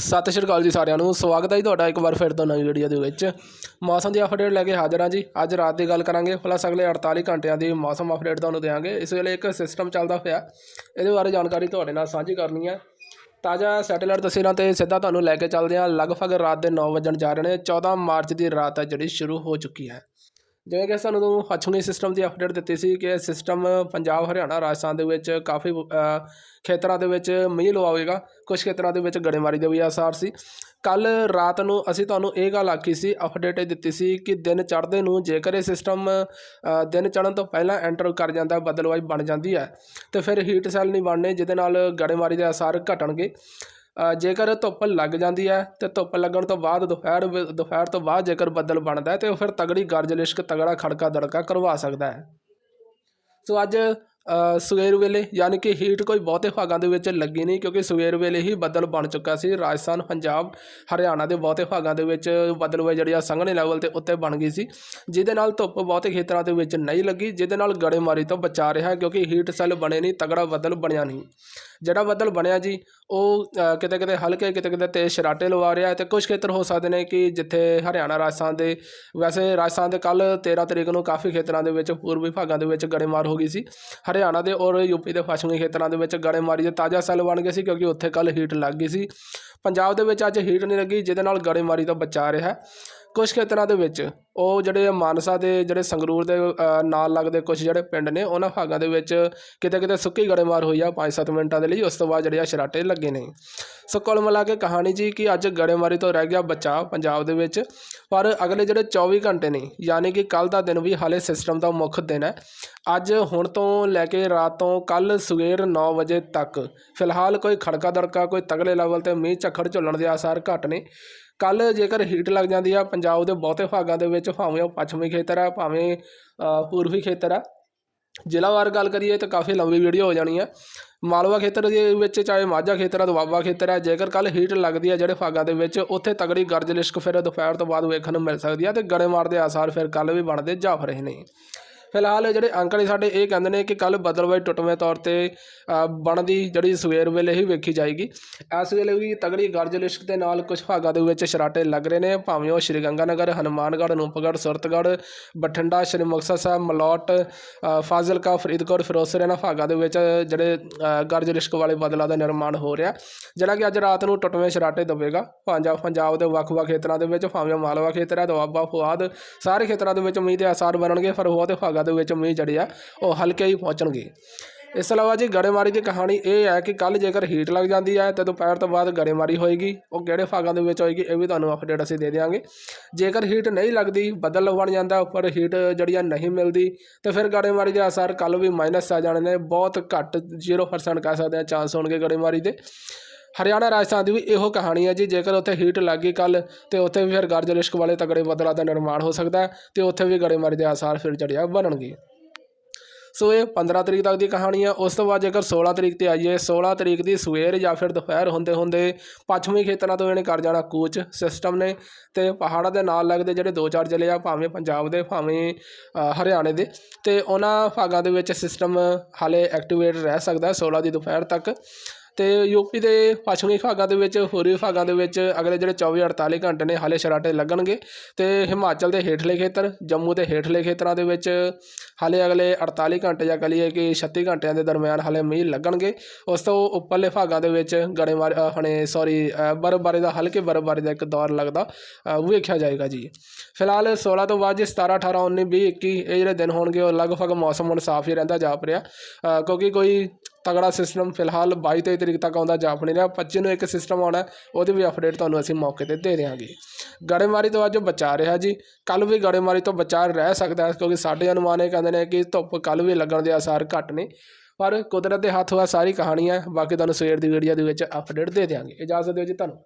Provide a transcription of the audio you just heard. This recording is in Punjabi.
ਸਤਿ ਸ਼੍ਰੀ ਅਕਾਲ ਜੀ ਸਾਰਿਆਂ ਨੂੰ। ਸਵਾਗਤ ਹੈ ਜੀ ਤੁਹਾਡਾ ਇੱਕ ਵਾਰ ਫਿਰ ਤੋਂ ਨਵੀਂ ਵੀਡੀਓ ਦੇ ਵਿੱਚ। ਮੌਸਮ ਦੀ ਅਪਡੇਟ ਲੈ ਕੇ ਹਾਜ਼ਰ ਹਾਂ ਜੀ। ਅੱਜ ਰਾਤ ਦੀ ਗੱਲ ਕਰਾਂਗੇ। ਪਲੱਸ ਅਗਲੇ 48 ਘੰਟਿਆਂ ਦੀ ਮੌਸਮ ਅਪਡੇਟ ਤੁਹਾਨੂੰ ਦੇਵਾਂਗੇ ਇਸ ਵੇਲੇ ਇੱਕ ਸਿਸਟਮ ਚੱਲਦਾ ਹੋਇਆ ਇਹਦੇ ਬਾਰੇ ਜਾਣਕਾਰੀ ਤੁਹਾਡੇ ਨਾਲ ਸਾਂਝੀ ਕਰਨੀ ਹੈ ਤਾਜ਼ਾ ਸੈਟੇਲਾਈਟ ਤਸਵੀਰਾਂ ਤੇ ਸਿੱਧਾ ਤੁਹਾਨੂੰ ਲੈ ਕੇ ਚੱਲਦੇ ਹਾਂ। ਲਗਭਗ ਰਾਤ ਦੇ 9 ਵਜਣ ਜਾ ਰਹੇ ਨੇ। 14 ਮਾਰਚ ਦੀ ਰਾਤ ਹੈ ਜਿਹੜੀ ਸ਼ੁਰੂ ਹੋ ਚੁੱਕੀ ਹੈ। ਜਿਵੇਂ ਕਿ ਸਾਨੂੰ ਤੋਂ ਪੱਛਮੀ ਸਿਸਟਮ ਦੀ ਅਪਡੇਟ ਦਿੱਤੀ ਸੀ ਕਿ ਸਿਸਟਮ ਪੰਜਾਬ, ਹਰਿਆਣਾ, ਰਾਜਸਥਾਨ ਦੇ ਵਿੱਚ ਕਾਫੀ ਖੇਤਰਾਂ ਦੇ ਵਿੱਚ ਮੀਂਹ ਲਵਾਵੇਗਾ। ਕੁਝ ਖੇਤਰਾਂ ਦੇ ਵਿੱਚ ਗੜੇਮਾਰੀ ਦੇ ਵੀ ਆਸਾਰ ਸੀ। ਕੱਲ ਰਾਤ ਨੂੰ ਅਸੀਂ ਤੁਹਾਨੂੰ ਇਹ ਗੱਲ ਆਖੀ ਸੀ ਅਪਡੇਟ ਇਹ ਦਿੱਤੀ ਸੀ ਕਿ ਦਿਨ ਚੜ੍ਹਦੇ ਨੂੰ ਜੇਕਰ ਇਹ ਸਿਸਟਮ ਦਿਨ ਚੜ੍ਹਨ ਤੋਂ ਪਹਿਲਾਂ ਐਂਟਰ ਕਰ ਜਾਂਦਾ, ਬਦਲਵਾਈ ਬਣ ਜਾਂਦੀ ਹੈ, ਤੇ ਫਿਰ ਹੀਟ ਸੈੱਲ ਨਹੀਂ ਬਣਨੇ, ਜਿਹਦੇ ਨਾਲ ਗੜੇਮਾਰੀ ਦੇ ਆਸਾਰ ਘਟਣਗੇ। ਜੇਕਰ ਧੁੱਪ ਲੱਗ ਜਾਂਦੀ ਹੈ ਤੇ ਧੁੱਪ ਲੱਗਣ ਤੋਂ ਬਾਅਦ ਦੁਪਹਿਰ ਵੇ- ਦੁਪਹਿਰ ਤੋਂ ਬਾਅਦ ਜੇਕਰ ਬੱਦਲ ਬਣਦਾ ਹੈ ਤੇ ਉਹ ਫਿਰ ਤਗੜੀ ਗਰਜ ਲਿਸ਼ਕ ਤਗੜਾ ਖੜਕਾ ਦੜਕਾ ਕਰਵਾ ਸਕਦਾ ਹੈ। ਸੋ ਅੱਜ ਸਵੇਰ ਵੇਲੇ ਯਾਨੀ ਕਿ ਹੀਟ ਕੋਈ ਬਹੁਤੇ ਭਾਗਾਂ ਦੇ ਵਿੱਚ ਲੱਗੀ ਨਹੀਂ ਕਿਉਂਕਿ ਸਵੇਰ ਵੇਲੇ ਹੀ ਬੱਦਲ ਬਣ ਚੁੱਕਾ ਸੀ। ਰਾਜਸਥਾਨ, ਪੰਜਾਬ, ਹਰਿਆਣਾ ਦੇ ਬਹੁਤੇ ਭਾਗਾਂ ਦੇ ਵਿੱਚ ਬੱਦਲ ਵੇ ਜਿਹੜੀ ਆ ਸੰਘਣੇ ਲੈਵਲ ਤੇ ਉੱਤੇ ਬਣ ਗਈ ਸੀ। ਜਿਹਦੇ ਨਾਲ ਧੁੱਪ ਬਹੁਤੇ ਖੇਤਰਾਂ ਦੇ ਵਿੱਚ ਨਹੀਂ ਲੱਗੀ, ਜਿਹਦੇ ਨਾਲ ਗੜੇਮਾਰੀ ਤੋਂ ਬਚਾ ਰਿਹਾ ਕਿਉਂਕਿ ਹੀਟ ਸੈੱਲ ਬਣੇ ਨਹੀਂ, ਤਗੜਾ ਬੱਦਲ ਬਣਿਆ ਨਹੀਂ। ਜਿਹੜਾ ਬੱਦਲ ਬਣਿਆ ਜੀ, ਉਹ ਕਿਤੇ ਕਿਤੇ ਹਲਕੇ, ਕਿਤੇ ਕਿਤੇ ਤੇਜ਼ ਸ਼ਰਾਟੇ ਲਵਾ ਰਿਹਾ ਹੈ ਤੇ ਕੁਝ ਖੇਤਰ ਹੋ ਸਕਦੇ ਨੇ ਕਿ ਜਿੱਥੇ ਹਰਿਆਣਾ ਰਾਜਸਥਾਨ ਦੇ, ਵੈਸੇ ਰਾਜਸਥਾਨ ਦੇ ਕੱਲ 13 ਤਰੀਕ ਨੂੰ ਕਾਫੀ ਖੇਤਰਾਂ ਦੇ ਵਿੱਚ ਪੂਰਬੀ ਭਾਗਾਂ ਦੇ ਵਿੱਚ ਗੜੇਮਾਰ ਹੋ ਗਈ ਸੀ। ਹਰਿਆਣਾ ਦੇ ਔਰ ਯੂਪੀ ਦੇ ਪੱਛਮੀ ਖੇਤਰਾਂ ਦੇ ਵਿੱਚ ਗੜੇਮਾਰੀ ਦੇ ਤਾਜ਼ਾ ਸੈੱਲ ਬਣ ਗਏ ਸੀ ਕਿਉਂਕਿ ਉੱਥੇ ਕੱਲ ਹੀਟ ਲੱਗ ਗਈ ਸੀ। ਪੰਜਾਬ ਦੇ ਵਿੱਚ ਅੱਜ ਹੀਟ ਨਹੀਂ ਲੱਗੀ, ਜਿਹਦੇ ਨਾਲ ਗੜੇਮਾਰੀ ਤੋਂ ਬਚਾ ਰਿਹਾ ਹੈ। ਕੁਝ ਖੇਤਰਾਂ ਦੇ ਵਿੱਚ ਉਹ ਜਿਹੜੇ ਮਾਨਸਾ ਦੇ ਜਿਹੜੇ ਸੰਗਰੂਰ ਦੇ ਅ, ਨਾਲ ਲੱਗਦੇ ਕੁਝ ਜਿਹੜੇ ਪਿੰਡ ਨੇ ਉਹਨਾਂ ਭਾਗਾਂ ਦੇ ਵਿੱਚ ਕਿਤੇ ਕਿਤੇ ਸੁੱਕੀ ਗੜੇਮਾਰ ਹੋਈ ਆ 5-7 ਮਿੰਟਾਂ ਦੇ ਲਈ ਉਸ ਤੋਂ ਬਾਅਦ ਜਿਹੜੇ ਆ ਸ਼ਰਾਟੇ ਲੱਗੇ ਨੇ। ਸੋ ਕੁੱਲ ਮਿਲਾ ਕੇ ਕਹਾਣੀ ਜੀ ਕਿ ਅੱਜ ਗੜੇਮਾਰੀ ਤੋਂ ਰਹਿ ਗਿਆ ਬਚਾਅ ਪੰਜਾਬ ਦੇ ਵਿੱਚ ਪਰ ਅਗਲੇ ਜਿਹੜੇ 24 ਘੰਟੇ ਨੇ ਯਾਨੀ ਕਿ ਕੱਲ ਦਾ ਦਿਨ ਵੀ ਹਾਲੇ ਸਿਸਟਮ ਦਾ ਮੁੱਖ ਦਿਨ ਹੈ। ਅੱਜ ਹੁਣ ਤੋਂ ਲੈ ਕੇ ਰਾਤ ਤੋਂ ਕੱਲ ਸਵੇਰ 9 ਵਜੇ ਤੱਕ ਫਿਲਹਾਲ ਕੋਈ ਖੜਕਾ ਦੜਕਾ ਕੋਈ ਤਗਲੇ ਲੈਵਲ ਤੇ ਮੀਂਹ ਝੱਖੜ ਝੁੱਲਣ ਦੇ ਆਸਾਰ ਘੱਟ ਨੇ। ਕੱਲ ਜੇਕਰ ਹੀਟ ਲੱਗ ਜਾਂਦੀ ਆ ਪੰਜਾਬ ਦੇ ਬਹੁਤੇ ਭਾਗਾਂ ਦੇ ਵਿੱਚ ਵਿੱਚ ਭਾਵੇਂ ਉਹ ਪੱਛਮੀ ਖੇਤਰ ਆ, ਭਾਵੇਂ ਪੂਰਬੀ ਖੇਤਰ ਆ। ਜ਼ਿਲ੍ਹਾਵਾਰ ਗੱਲ ਕਰੀਏ ਤਾਂ ਕਾਫੀ ਲੰਬੀ ਵੀਡੀਓ ਹੋ ਜਾਣੀ ਹੈ ਮਾਲਵਾ ਖੇਤਰ ਦੇ ਵਿੱਚ ਚਾਹੇ ਮਾਝਾ ਖੇਤਰ ਆ, ਦੁਆਬਾ ਖੇਤਰ ਆ, ਜੇਕਰ ਕੱਲ ਹੀਟ ਲੱਗਦੀ ਹੈ ਜਿਹੜੇ ਭਾਗਾਂ ਦੇ ਵਿੱਚ, ਉੱਥੇ ਤਗੜੀ ਗਰਜ ਲਿਸ਼ਕ ਫਿਰ ਦੁਪਹਿਰ ਤੋਂ ਬਾਅਦ ਵੇਖਣ ਨੂੰ ਮਿਲ ਸਕਦੀ ਆ ਤੇ ਗੜੇਮਾਰ ਦੇ ਆਸਾਰ ਫਿਰ ਕੱਲ ਵੀ ਬਣਦੇ ਜਾਫ ਰਹੇ ਨੇ ਫਿਲਹਾਲ ਜਿਹੜੇ ਅੰਕ ਸਾਡੇ ਇਹ ਕਹਿੰਦੇ ਨੇ ਕਿ ਕੱਲ ਬਦਲਵਾਈ ਟੁੱਟਵੇਂ ਤੌਰ ਤੇ ਬਣਦੀ ਜਿਹੜੀ ਸਵੇਰ ਵੇਲੇ ਹੀ ਵੇਖੀ ਜਾਏਗੀ। ਇਸ ਵੇਲੇ ਵੀ ਤਗੜੀ ਗਰਜ ਲਿਸ਼ਕ ਦੇ ਨਾਲ ਕੁਝ ਭਾਗਾਂ ਦੇ ਵਿੱਚ ਸ਼ਰਾਟੇ ਲੱਗ ਰਹੇ ਨੇ। ਭਾਵੇਂ ਉਹ ਸ਼੍ਰੀ ਗੰਗਾਨਗਰ ਹਨੂਮਾਨਗੜ੍ਹ ਅਨੂਪਗੜ੍ਹ ਸੁਰਤਗੜ੍ਹ ਬਠਿੰਡਾ ਸ਼੍ਰੀ ਮੁਕਤਸਰ ਸਾਹਿਬ ਮਲੌਟ ਫਾਜ਼ਿਲਕਾ ਫਰੀਦਕੋਟ ਫਿਰੋਜ਼ਪੁਰ ਇਹਨਾਂ ਭਾਗਾਂ ਦੇ ਵਿੱਚ ਜਿਹੜੇ ਅ, ਗਰਜ ਲਿਸ਼ਕ ਵਾਲੇ ਬਦਲਾਂ ਦਾ ਨਿਰਮਾਣ ਹੋ ਰਿਹਾ। ਜਿਹੜਾ ਕਿ ਅੱਜ ਰਾਤ ਨੂੰ ਟੁੱਟਵੇਂ ਸ਼ਰਾਟੇ ਦਵੇਗਾ ਪੰਜਾਬ ਪੰਜਾਬ ਦੇ ਵੱਖ-ਵੱਖ ਖੇਤਰਾਂ ਦੇ ਵਿੱਚ ਭਾਵੇਂ ਉਹ ਮਾਲਵਾ ਖੇਤਰ ਹੈ ਦੁਆਬਾ ਫੁਆਦ ਸਾਰੇ ਖੇਤਰਾਂ ਦੇ ਵਿੱਚ ਮੀਂਹ ਦੇ ਆਸਾਰ ਬਣਨਗੇ ਪਰ ਬਹੁਤੇ ਭਾਗਾਂ ਦੇ ਵਿੱਚ ਮੀਂਹ ਜਿਹੜੀ ਆ ਉਹ ਹਲਕੇ ਹੀ ਪਹੁੰਚਣਗੇ। ਇਸ ਤੋਂ ਇਲਾਵਾ ਜੀ ਗੜੇਮਾਰੀ ਦੀ ਕਹਾਣੀ ਇਹ ਹੈ ਕਿ ਕੱਲ ਜੇਕਰ ਹੀਟ ਲੱਗ ਜਾਂਦੀ ਹੈ ਤਾਂ ਦੁਪਹਿਰ ਤੋਂ ਬਾਅਦ ਗੜੇਮਾਰੀ ਹੋਏਗੀ, ਉਹ ਕਿਹੜੇ ਭਾਗਾਂ ਦੇ ਵਿੱਚ ਹੋਏਗੀ ਇਹ ਵੀ ਤੁਹਾਨੂੰ ਅਪਡੇਟ ਅਸੀਂ ਦੇ ਦਿਆਂਗੇ। ਜੇਕਰ ਹੀਟ ਨਹੀਂ ਲੱਗਦੀ, ਬੱਦਲ ਬਣ ਜਾਂਦਾ, ਉੱਪਰ ਹੀਟ ਜਿਹੜੀ ਆ ਨਹੀਂ ਮਿਲਦੀ, ਤਾਂ ਫਿਰ ਗੜੇਮਾਰੀ ਦੇ ਅਸਰ ਕੱਲ ਵੀ ਮਾਈਨਸ ਆ ਜਾਣੇ ਨੇ, ਬਹੁਤ ਘੱਟ 0% ਕਹਿ ਸਕਦੇ ਆ ਚਾਂਸ ਹੋਣਗੇ ਗੜੇਮਾਰੀ ਦੇ। ਹਰਿਆਣਾ ਰਾਜਸਥਾਨ ਦੀ ਵੀ ਇਹੋ ਕਹਾਣੀ ਹੈ ਜੀ, ਜੇਕਰ ਉੱਥੇ ਹੀਟ ਲੱਗ ਗਈ ਕੱਲ ਤੇ ਉੱਥੇ ਵੀ ਫਿਰ ਗਰਜ ਲਿਸ਼ਕ ਵਾਲੇ ਤਗੜੇ ਬੱਦਲਾਂ ਦਾ ਨਿਰਮਾਣ ਹੋ ਸਕਦਾ ਹੈ ਤੇ ਉੱਥੇ ਵੀ ਗੜੇਮਾਰੀ ਦੇ ਆਸਾਰ ਫਿਰ ਜੜਿਆ ਬਣਨਗੇ। ਸੋ ਇਹ 15 ਤਰੀਕ ਤੱਕ ਦੀ ਕਹਾਣੀ ਆ ਉਸ ਤੋਂ ਬਾਅਦ ਜੇਕਰ 16 ਤਰੀਕ ਤੇ ਆਈਏ 16 ਤਰੀਕ ਦੀ ਸਵੇਰ ਜਾਂ ਫਿਰ ਦੁਪਹਿਰ ਹੁੰਦੇ ਹੁੰਦੇ ਪੱਛਮੀ ਖੇਤਰਾਂ ਤੋਂ ਇਹਨੇ ਕਰ ਜਾਣਾ ਕੂਚ ਸਿਸਟਮ ਨੇ ਤੇ ਪਹਾੜਾਂ ਦੇ ਨਾਲ ਲੱਗਦੇ ਜਿਹੜੇ ਦੋ ਚਾਰ ਜ਼ਿਲ੍ਹੇ ਆ, ਭਾਵੇਂ ਪੰਜਾਬ ਦੇ, ਭਾਵੇਂ ਹਰਿਆਣੇ ਦੇ, ਤੇ ਉਹਨਾਂ ਭਾਗਾਂ ਦੇ ਵਿੱਚ ਸਿਸਟਮ ਹਾਲੇ ਐਕਟੀਵੇਟ ਰਹਿ ਸਕਦਾ 16 ਦੀ ਦੁਪਹਿਰ ਤੱਕ। ਤੇ ਯੂਪੀ ਦੇ ਪੱਛਮੀ ਭਾਗਾਂ ਦੇ ਵਿੱਚ ਹੋਰੀ ਭਾਗਾਂ ਦੇ ਵਿੱਚ ਅਗਲੇ ਜਿਹੜੇ 24 48 ਘੰਟੇ ਨੇ, ਹਾਲੇ ਸ਼ਰਾਟੇ ਲੱਗਣਗੇ। ਤੇ ਹਿਮਾਚਲ ਦੇ ਹੇਠਲੇ ਖੇਤਰ, ਜੰਮੂ ਦੇ ਹੇਠਲੇ ਖੇਤਰਾਂ ਦੇ ਵਿੱਚ ਹਾਲੇ ਅਗਲੇ 48 ਘੰਟੇ ਜਾਂ ਕਹੀਏ ਕਿ 36 ਘੰਟਿਆਂ ਦੇ ਦਰਮਿਆਨ ਹਾਲੇ ਮੀਂਹ ਲੱਗਣਗੇ। ਉਸ ਤੋਂ ਉੱਪਰਲੇ ਭਾਗਾਂ ਦੇ ਵਿੱਚ ਗੜੇਮਾਰ ਹਣੇ ਸੌਰੀ ਬਰਫ਼ਬਾਰੀ ਦਾ, ਹਲਕੇ ਬਰਫ਼ਬਾਰੀ ਦਾ ਇੱਕ ਦੌਰ ਲੱਗਦਾ ਉਹ ਵੇਖਿਆ ਜਾਏਗਾ ਜੀ। ਫਿਲਹਾਲ 16 ਤੋਂ ਬਾਅਦ ਜੀ 17 18 19 20 21 ਇਹ ਜਿਹੜੇ ਦਿਨ ਹੋਣਗੇ, ਉਹ ਲਗਭਗ ਮੌਸਮ ਹੁਣ ਸਾਫ਼ ਹੀ ਰਹਿੰਦਾ ਜਾਪ ਰਿਹਾ। ਕਿਉਂਕਿ ਕੋਈ ਤਗੜਾ ਸਿਸਟਮ ਫਿਲਹਾਲ 22 23 ਤਰੀਕ ਤੱਕ ਆਉਂਦਾ ਜਾਪ ਨਹੀਂ ਰਿਹਾ 25 ਨੂੰ ਇੱਕ ਸਿਸਟਮ ਆਉਣਾ, ਉਹਦੀ ਵੀ ਅਪਡੇਟ ਤੁਹਾਨੂੰ ਅਸੀਂ ਮੌਕੇ ਤੇ ਦੇ ਦੇਵਾਂਗੇ ਗੜੇਮਾਰੀ ਤੋਂ ਅੱਜ ਬਚਾ ਰਿਹਾ ਜੀ ਕੱਲ ਵੀ ਗੜੇਮਾਰੀ ਤੋਂ ਬਚਾ ਰਹਿ ਸਕਦਾ ਹੈ, ਕਿਉਂਕਿ ਸਾਡੇ ਅਨੁਮਾਨ ਇਹ ਕਹਿੰਦੇ ਨੇ ਕਿ ਧੁੱਪ ਕੱਲ ਵੀ ਲੱਗਣ ਦੇ ਆਸਾਰ ਘੱਟ ਨੇ, ਪਰ ਕੁਦਰਤ ਦੇ ਹੱਥ ਹੋਇਆ ਸਾਰੀ ਕਹਾਣੀ ਹੈ, ਬਾਕੀ ਤੁਹਾਨੂੰ ਸਵੇਰ ਦੀ ਵੀਡੀਓ ਦੇ ਵਿੱਚ ਅਪਡੇਟ ਦੇ ਦੇਵਾਂਗੇ ਇਜਾਜ਼ਤ ਦਿਓ ਜੀ ਤੁਹਾਨੂੰ।